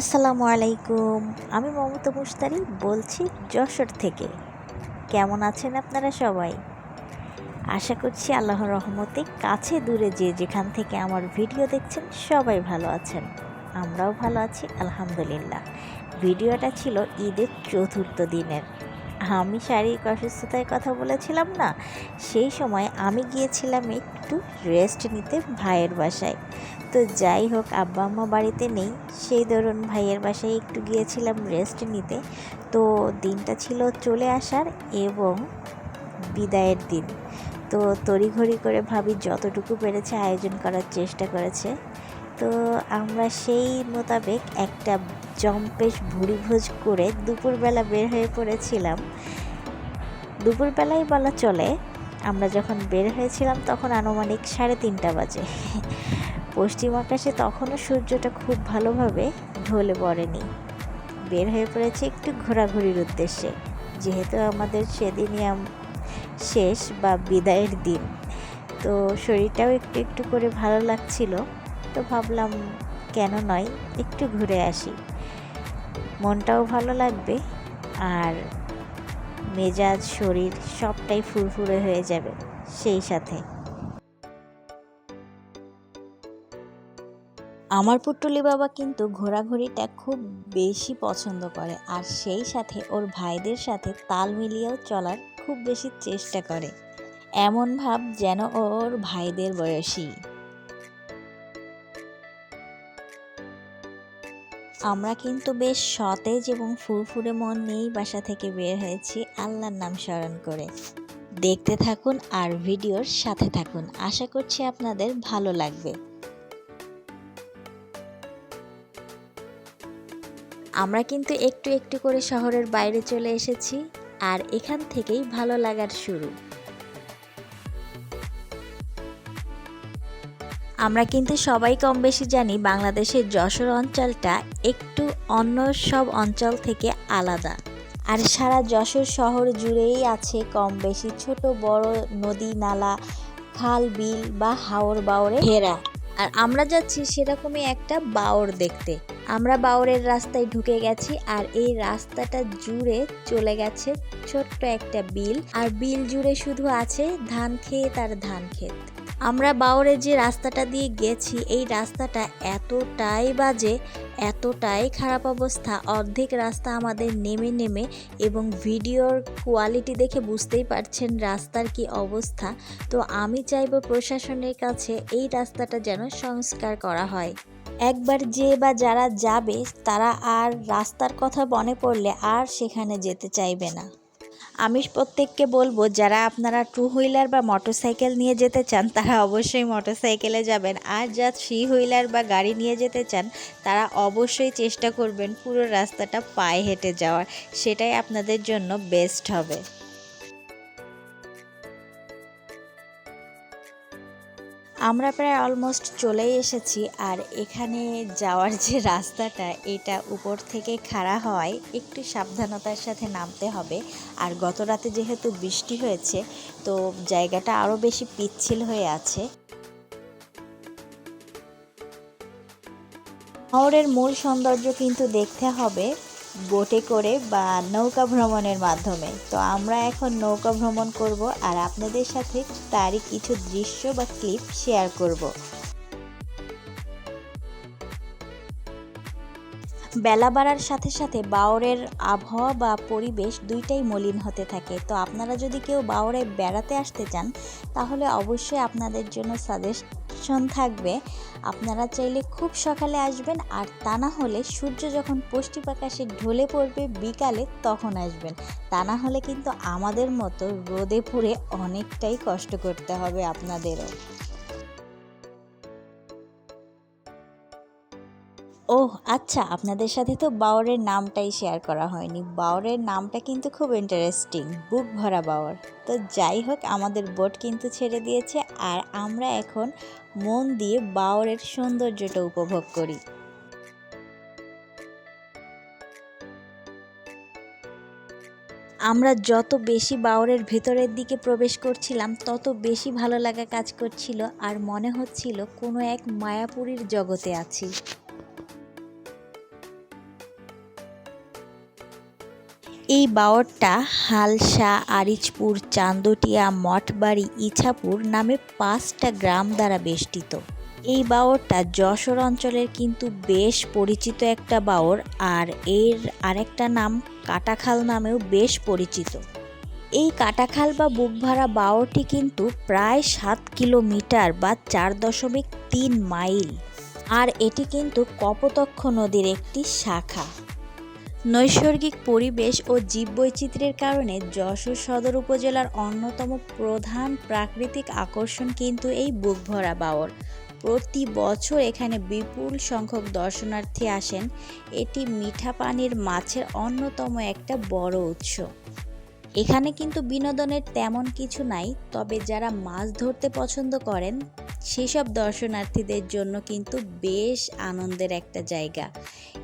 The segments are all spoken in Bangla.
আসসালামু আলাইকুম। আমি মমতা মুস্তারি বলছি যশোর থেকে। কেমন আছেন আপনারা সবাই? আশা করছি আল্লাহর রহমতে কাছে দূরে যে যেখান থেকে আমার ভিডিও দেখছেন সবাই ভালো আছেন। আমরাও ভালো আছি, আলহামদুলিল্লাহ। ভিডিওটা ছিল ঈদের চতুর্থ দিনের। আমি শারীরিক অসুস্থতার কথা বলেছিলাম না, সেই সময় আমি গিয়েছিলাম একটু রেস্ট নিতে ভাইয়ের বাসায়। তো যাই হোক, আব্বা আম্মা বাড়িতে নেই, সেই ধরুন ভাইয়ের বাসায় একটু গিয়েছিলাম রেস্ট নিতে। তো দিনটা ছিল চলে আসার এবং বিদায়ের দিন। তো তড়িঘড়ি করে ভাবি যতটুকু পেরেছে আয়োজন করার চেষ্টা করেছে। তো আমরা সেই মোতাবেক একটা জম্পেশ ভুড়িভোজ করে দুপুরবেলা বের হয়ে পড়েছিলাম। দুপুরবেলায় বলা চলে, আমরা যখন বের হয়েছিলাম তখন আনুমানিক সাড়ে তিনটা বাজে। পশ্চিম আকাশে তখনও সূর্যটা খুব ভালোভাবে ঢলে পড়েনি বের হয়ে পড়েছে একটু ঘোরাঘুরির উদ্দেশ্যে, যেহেতু আমাদের সেদিনই শেষ বা বিদায়ের দিন। তো শরীরটাও একটু একটু করে ভালো লাগছিল, তো ভাবলাম কেন নয়, একটু ঘুরে আসি। মনটাও ভালো লাগবে আর মেজাজ, শরীর সবটাই ফুরফুরে হয়ে যাবে সেই সাথে। আমার পুটুলি বাবা কিন্তু ঘোরাঘুরিটা খুব বেশি পছন্দ করে আর সেই সাথে ওর ভাইদের সাথে তাল মিলিয়েও চলার খুব বেশি চেষ্টা করে। এমন ভাব যেন ওর ভাইদের বয়সী। আমরা কিন্তু বেশ সতেজ এবং ফুরফুরে মন নিয়েই বাসা থেকে বের হয়েছি আল্লাহর নাম স্মরণ করে। দেখতে থাকুন আর ভিডিওর সাথে থাকুন। আশা করছি আপনাদের ভালো লাগবে। আমরা কিন্তু একটু একটু করে শহরের বাইরে চলে এসেছি আর এখান থেকেই ভালো লাগার শুরু। আমরা কিন্তু সবাই কম বেশি জানি বাংলাদেশের যশোর অঞ্চলটা একটু অন্য সব অঞ্চল থেকে আলাদা। আর সারা যশোর শহর জুড়েই আছে কম বেশি ছোট বড় নদী, নালা, খাল, বিল বা হাওর বাওরে ঘেরা। আর আমরা যাচ্ছি সেরকমই একটা বাওর দেখতে। আমরা বাওরের রাস্তায় ঢুকে গেছি আর এই রাস্তাটা জুড়ে চলে গেছে ছোট্ট একটা বিল। আর বিল জুড়ে শুধু আছে ধান ক্ষেত আর ধান ক্ষেত। আমরা বাওরে যে রাস্তাটা দিয়ে গেছি, এই রাস্তাটা এতটাই বাজে, এতটাই খারাপ অবস্থা। অর্ধেক রাস্তা আমাদের নেমে নেমে এবং ভিডিওর কোয়ালিটি দেখে বুঝতেই পারছেন রাস্তার কি অবস্থা। তো আমি চাইব প্রশাসনের কাছে এই রাস্তাটা যেন সংস্কার করা হয়। একবার যে বা যারা যাবে, তারা আর রাস্তার কথা মনে পড়লে আর সেখানে যেতে চাইবে না। আমি প্রত্যেককে বলব, যারা আপনারা টু হুইলার বা মোটরসাইকেল নিয়ে যেতে চান, তারা অবশ্যই মোটরসাইকেলে যাবেন। আর যা থ্রি হুইলার বা গাড়ি নিয়ে যেতে চান, তারা অবশ্যই চেষ্টা করবেন পুরো রাস্তাটা পায়ে হেঁটে যাওয়ার। সেটাই আপনাদের জন্য বেস্ট হবে। আমরা প্রায় অলমোস্ট চলেই এসেছি আর এখানে যাওয়ার যে রাস্তাটা, এটা উপর থেকে খাড়া হওয়ায় একটু সাবধানতার সাথে নামতে হবে। আর গত রাতে যেহেতু বৃষ্টি হয়েছে, তো জায়গাটা আরও বেশি পিচ্ছিল হয়ে আছে। শহরের মূল সৌন্দর্য কিন্তু দেখতে হবে। বোটে করে বা নৌকা ভ্রমণের মাধ্যমে। তো আমরা এখন নৌকা ভ্রমণ করব আর আপনাদের সাথে তারই কিছু দৃশ্য বা ক্লিপ শেয়ার করব। বেলা বাড়ার সাথে সাথে বাওরের আবহাওয়া বা পরিবেশ দুইটাই মলিন হতে থাকে। তো আপনারা যদি কেউ বাওরে বেড়াতে আসতে চান, তাহলে অবশ্যই আপনাদের জন্য সাজেশন থাকবে। আপনারা চাইলে খুব সকালে আসবেন আর তা না হলে সূর্য যখন পশ্চিম আকাশে ঢলে পড়বে বিকালে তখন আসবেন। তা না হলে কিন্তু আমাদের মতো রোদে পুড়ে অনেকটাই কষ্ট করতে হবে আপনাদেরও। ওহ আচ্ছা আপনাদের সাথে তো বাওরের নামটাই শেয়ার করা হয়নি। বাওরের নামটা কিন্তু খুব ইন্টারেস্টিং বুক ভরা বাওর তো যাই হোক, আমাদের বোট কিন্তু ছেড়ে দিয়েছে আর আমরা এখন মন দিয়ে বাওরের সৌন্দর্যটা উপভোগ করি। আমরা যত বেশি বাওরের ভেতরের দিকে প্রবেশ করছিলাম, তত বেশি ভালো লাগা কাজ করছিল আর মনে হচ্ছিল কোনো এক মায়াপুরীর জগতে আছি। এই বাওরটা হালসা, আরিচপুর, চান্দটিয়া, মঠবাড়ি, ইছাপুর নামে পাঁচটা গ্রাম দ্বারা বেষ্টিত। এই বাওরটা যশোর অঞ্চলের কিন্তু বেশ পরিচিত একটা বাওর আর এর আরেকটা নাম কাটাখাল নামেও বেশ পরিচিত। এই কাটাখাল বা বুকভাড়া বাওরটি কিন্তু প্রায় সাত কিলোমিটার বা চার দশমিক তিন মাইল। আর এটি কিন্তু কপোতক্ষ নদীর একটি শাখা। নৈসর্গিক পরিবেশ ও জীববৈচিত্র্যের কারণে যশোর সদর উপজেলার অন্যতম প্রধান প্রাকৃতিক আকর্ষণ কিন্তু এই বুকভরা বাওর প্রতি বছর এখানে বিপুল সংখ্যক দর্শনার্থী আসেন। এটি মিঠা পানির মাছের অন্যতম একটা বড় উৎস। এখানে কিন্তু বিনোদনের তেমন কিছু নাই, তবে যারা মাছ ধরতে পছন্দ করেন সেসব দর্শনার্থীদের জন্য কিন্তু বেশ আনন্দের একটা জায়গা।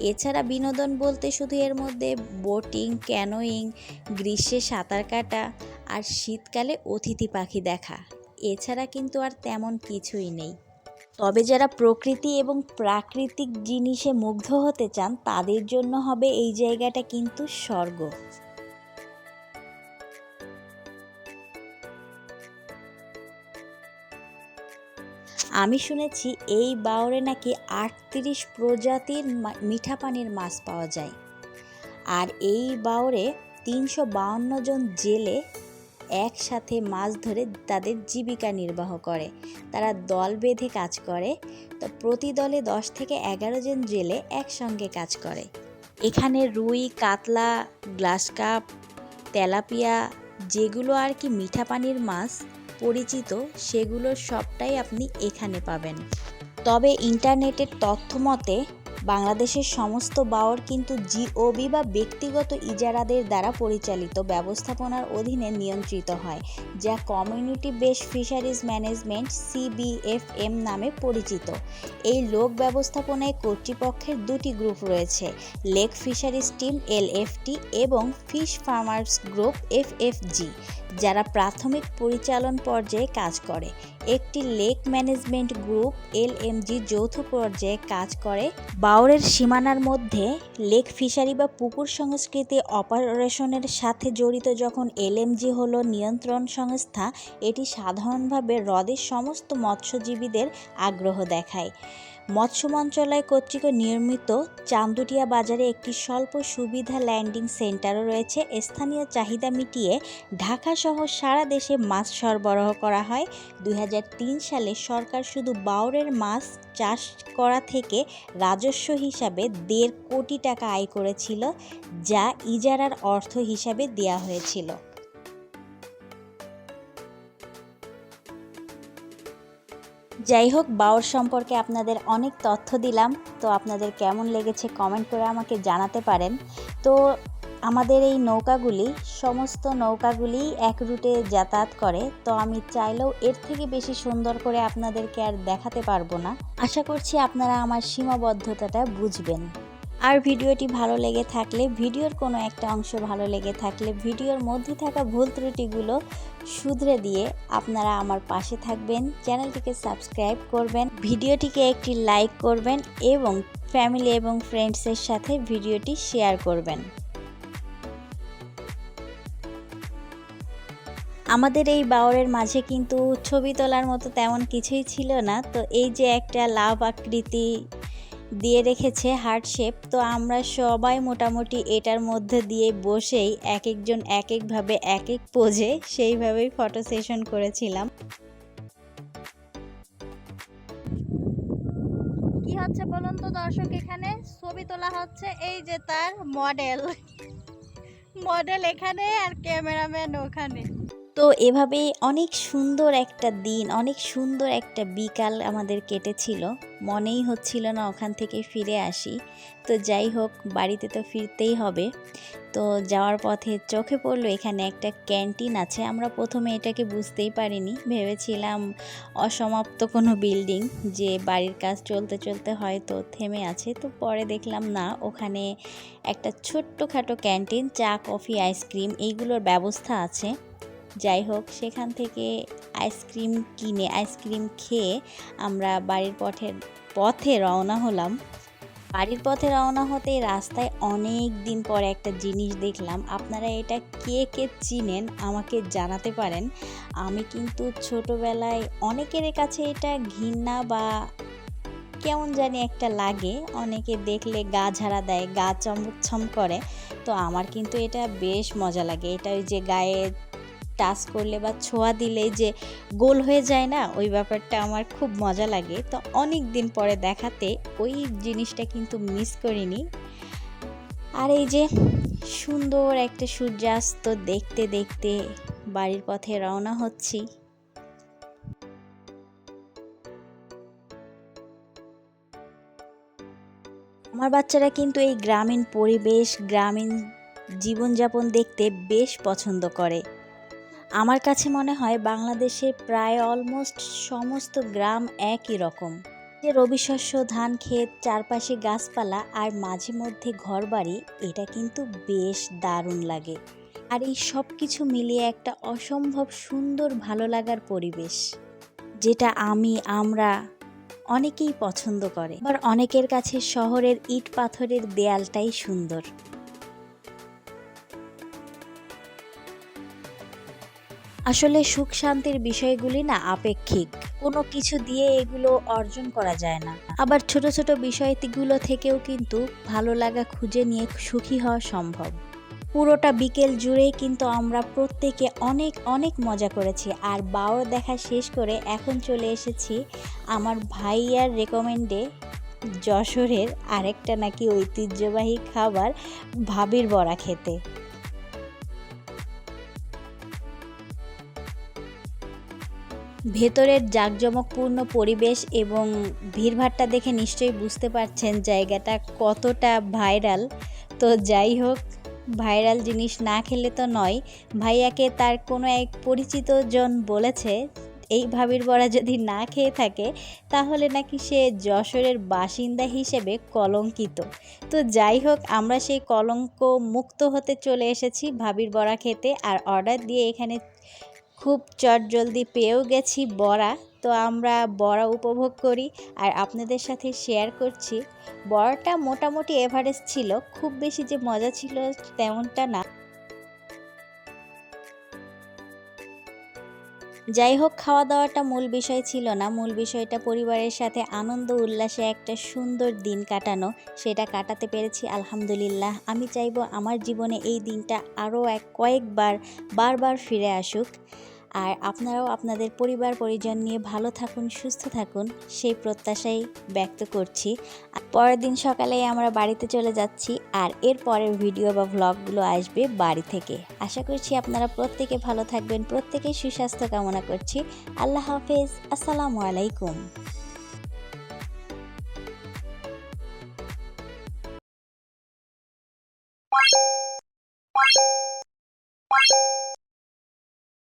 এছাড়া বিনোদন বলতে শুধু এর মধ্যে বোটিং, ক্যানোয়িং, গ্রীষ্মে সাঁতার কাটা আর শীতকালে অতিথি পাখি দেখা, এছাড়া কিন্তু আর তেমন কিছুই নেই। তবে যারা প্রকৃতি এবং প্রাকৃতিক জিনিসে মুগ্ধ হতে চান, তাদের জন্য হবে এই জায়গাটা কিন্তু স্বর্গ। আমি শুনেছি এই বাওরে নাকি আটত্রিশ প্রজাতির মিঠা পানির মাছ পাওয়া যায়। আর এই বাওরে তিনশো বাউন্ন জন জেলে একসাথে মাছ ধরে তাদের জীবিকা নির্বাহ করে। তারা দল বেঁধে কাজ করে। তো প্রতি দলে দশ থেকে এগারো জন জেলে একসঙ্গে কাজ করে। এখানে রুই, কাতলা, গ্লাস কাপ, তেলাপিয়া, যেগুলো আর কি মিঠা পানির মাছ পরিচিত সেগুলোর সবটাই আপনি এখানে পাবেন। তবে ইন্টারনেটের তথ্য মতে, বাংলাদেশের সমস্ত বাওর কিন্তু জিওবি বা ব্যক্তিগত ইজারাদের দ্বারা পরিচালিত ব্যবস্থাপনার অধীনে নিয়ন্ত্রিত হয়, যা community base fisheries management CBFM নামে পরিচিত। এই লোক ব্যবস্থাপনায় কর্তৃপক্ষের দুটি গ্রুপ রয়েছে, লেক ফিশারিজ টিম এলএফটি এবং ফিশ ফার্মার্স গ্রুপ এফএফজি যারা প্রাথমিক পরিচালন পর্যায়ে কাজ করে। একটি লেক ম্যানেজমেন্ট গ্রুপ এলএমজি যৌথ পর্যায়ে কাজ করে। বাউরের সীমানার মধ্যে লেক ফিশারি বা পুকুর সংস্কৃতি অপারেশনের সাথে জড়িত যখন এলএমজি হল নিয়ন্ত্রণ সংস্থা, এটি সাধারণভাবে হ্রদের সমস্ত মৎস্যজীবীদের আগ্রহ দেখায়। মৎস্য মন্ত্রণালয় কর্তৃক নির্মিত চান্দুটিয়া বাজারে একটি স্বল্প সুবিধা ল্যান্ডিং সেন্টারও রয়েছে। স্থানীয় চাহিদা মিটিয়ে ঢাকাসহ সারা দেশে মাছ সরবরাহ করা হয়। দুই হাজার তিন সালে সরকার শুধু বাউরের মাছ চাষ করা থেকে রাজস্ব হিসাবে দেড় কোটি টাকা আয় করেছিল, যা ইজারার অর্থ হিসাবে দেয়া হয়েছিল। যাই হোক বাউর সম্পর্কে আপনাদের অনেক তথ্য দিলাম। তো আপনাদের কেমন লেগেছে কমেন্ট করে আমাকে জানাতে পারেন। তো আমাদের এই নৌকাগুলি, সমস্ত নৌকাগুলি এক রুটে যাতায়াত করে। তো আমি চাইলেও এর থেকে বেশি সুন্দর করে আপনাদেরকে আর দেখাতে পারব না। আশা করছি আপনারা আমার সীমাবদ্ধতাটা বুঝবেন। আর ভিডিওটি ভালো লেগে থাকলে, ভিডিওর কোনো একটা অংশ ভালো লেগে থাকলে, ভিডিওর মধ্যে থাকা ভুল ত্রুটিগুলো শুধরে দিয়ে আপনারা আমার পাশে থাকবেন, চ্যানেলটিকে সাবস্ক্রাইব করবেন, ভিডিওটিকে একটি লাইক করবেন এবং ফ্যামিলি এবং ফ্রেন্ডসের সাথে ভিডিওটি শেয়ার করবেন। আমাদের এই বাওরের মাঝে কিন্তু ছবি তোলার মতো তেমন কিছুই ছিল না, তো এই যে একটা লাভ আকৃতি দিয়ে রেখেছে হার্ট শেপ। তো আমরা সবাই মোটামুটি এটার মধ্যে দিয়ে বসেই এক একজন এক একভাবে এক এক পোজে সেইভাবেই ফটো সেশন করেছিলাম। কি হচ্ছে বলুন তো দর্শক এখানে? ছবি তোলা হচ্ছে এই যে তার মডেল মডেল এখানে আর ক্যামেরাম্যান ওখানে। তো এভাবে অনেক সুন্দর একটা দিন, অনেক সুন্দর একটা বিকাল আমাদের কেটেছিল। মনেই হচ্ছিল না ওখান থেকে ফিরে আসি। তো যাই হোক, বাড়িতে তো ফিরতেই হবে। তো যাওয়ার পথে চোখে পড়ল এখানে একটা ক্যান্টিন আছে। আমরা প্রথমে এটাকে বুঝতেই পারিনি। ভেবেছিলাম অসমাপ্ত কোনো বিল্ডিং যে বাড়ির কাজ চলতে চলতে হয়তো থেমে আছে। তো পরে দেখলাম না, ওখানে একটা ছোট্টখাটো ক্যান্টিন, চা, কফি, আইসক্রিম এইগুলোর ব্যবস্থা আছে। যাই হোক, সেখান থেকে আইসক্রিম কিনে, আইসক্রিম খেয়ে আমরা বাড়ির পথে পথে রওনা হলাম। বাড়ির পথে রওনা হতে রাস্তায় অনেক দিন পরে একটা জিনিস দেখলাম। আপনারা এটা কে কে চিনেন আমাকে জানাতে পারেন। আমি কিন্তু ছোটবেলায় অনেকের কাছে এটা ঘৃণা বা কেমন জানি একটা লাগে। অনেকে দেখলে গা ঝাড়া দেয়, গা চমছম করে। তো আমার কিন্তু এটা বেশ মজা লাগে। এটা ওই যে গায়ে টাচ করলে বা ছোঁয়া দিলে যে গোল হয়ে যায় না, ওই ব্যাপারটা আমার খুব মজা লাগে। তো অনেক দিন পরে দেখাতে ওই জিনিসটা কিন্তু মিস করিনি। আর এই যে সুন্দর একটা সূর্যাস্ত দেখতে দেখতে বাড়ির পথে রওনা হচ্ছি। আমার বাচ্চারা কিন্তু এই গ্রামীণ পরিবেশ, গ্রামীণ জীবনযাপন দেখতে বেশ পছন্দ করে। আমার কাছে মনে হয় বাংলাদেশের প্রায় অলমোস্ট সমস্ত গ্রাম একই রকম। যে রবি শস্য, ধান ক্ষেত, চারপাশে গাছপালা আর মাঝে মধ্যে ঘরবাড়ি, এটা কিন্তু বেশ দারুণ লাগে। আর এই সব কিছু মিলিয়ে একটা অসম্ভব সুন্দর ভালো লাগার পরিবেশ, যেটা আমি, আমরা অনেকেই পছন্দ করে। আবার অনেকের কাছে শহরের ইট পাথরের দেয়ালটাই সুন্দর। আসলে সুখ শান্তির বিষয়গুলি না আপেক্ষিক। কোনো কিছু দিয়ে এগুলো অর্জন করা যায় না। আবার ছোট ছোট বিষয়গুলো থেকেও কিন্তু ভালো লাগা খুঁজে নিয়ে সুখী হওয়া সম্ভব। পুরোটা বিকেল জুড়েই কিন্তু আমরা প্রত্যেকে অনেক অনেক মজা করেছি। আর বাওর দেখা শেষ করে এখন চলে এসেছি আমার ভাইয়ার রেকমেন্ডে যশোরের আরেকটা নাকি ঐতিহ্যবাহী খাবার ভাবির বড়া খেতে। ভেতরের জাঁকজমকপূর্ণ পরিবেশ এবং ভিড়ভাট্টা দেখে নিশ্চয়ই বুঝতে পারছেন জায়গাটা কতটা ভাইরাল। তো যাই হোক, ভাইরাল জিনিস না খেলে তো নয়। ভাইয়াকে তার কোনো এক পরিচিত জন বলেছে, এই ভাবির বড়া যদি না খেয়ে থাকে, তাহলে নাকি সে যশোরের বাসিন্দা হিসেবে কলঙ্কিত। তো যাই হোক, আমরা সেই কলঙ্ক মুক্ত হতে চলে এসেছি ভাবির বড়া খেতে, আর অর্ডার দিয়ে এখানে খুব চট জলদি পেয়েও গেছি বড়া। তো আমরা বড়া উপভোগ করি আর আপনাদের সাথে শেয়ার করছি। বড়াটা মোটামুটি এভারেজ ছিল, খুব বেশি যে মজা ছিল তেমনটা না। যাই হোক খাওয়া দাওয়াটা মূল বিষয় ছিল না। মূল বিষয়টা পরিবারের সাথে আনন্দ, উল্লাসে একটা সুন্দর দিন কাটানো, সেটা কাটাতে পেরেছি, আলহামদুলিল্লাহ। আমি চাইব আমার জীবনে এই দিনটা আরও এক কয়েকবার, বারবার ফিরে আসুক। আর আপনারাও আপনাদের পরিবার পরিজন নিয়ে ভালো থাকুন, সুস্থ থাকুন, সেই প্রত্যাশাই ব্যক্ত করছি। পরের দিন সকালে আমরা বাড়িতে চলে যাচ্ছি আর এর পরের ভিডিও বা ভ্লগগুলো আসবে বাড়ি থেকে। আশা করছি আপনারা প্রত্যেকে ভালো থাকবেন প্রত্যেকে সুস্বাস্থ্য কামনা করছি। আল্লাহ হাফেজ, আসসালামু আলাইকুম।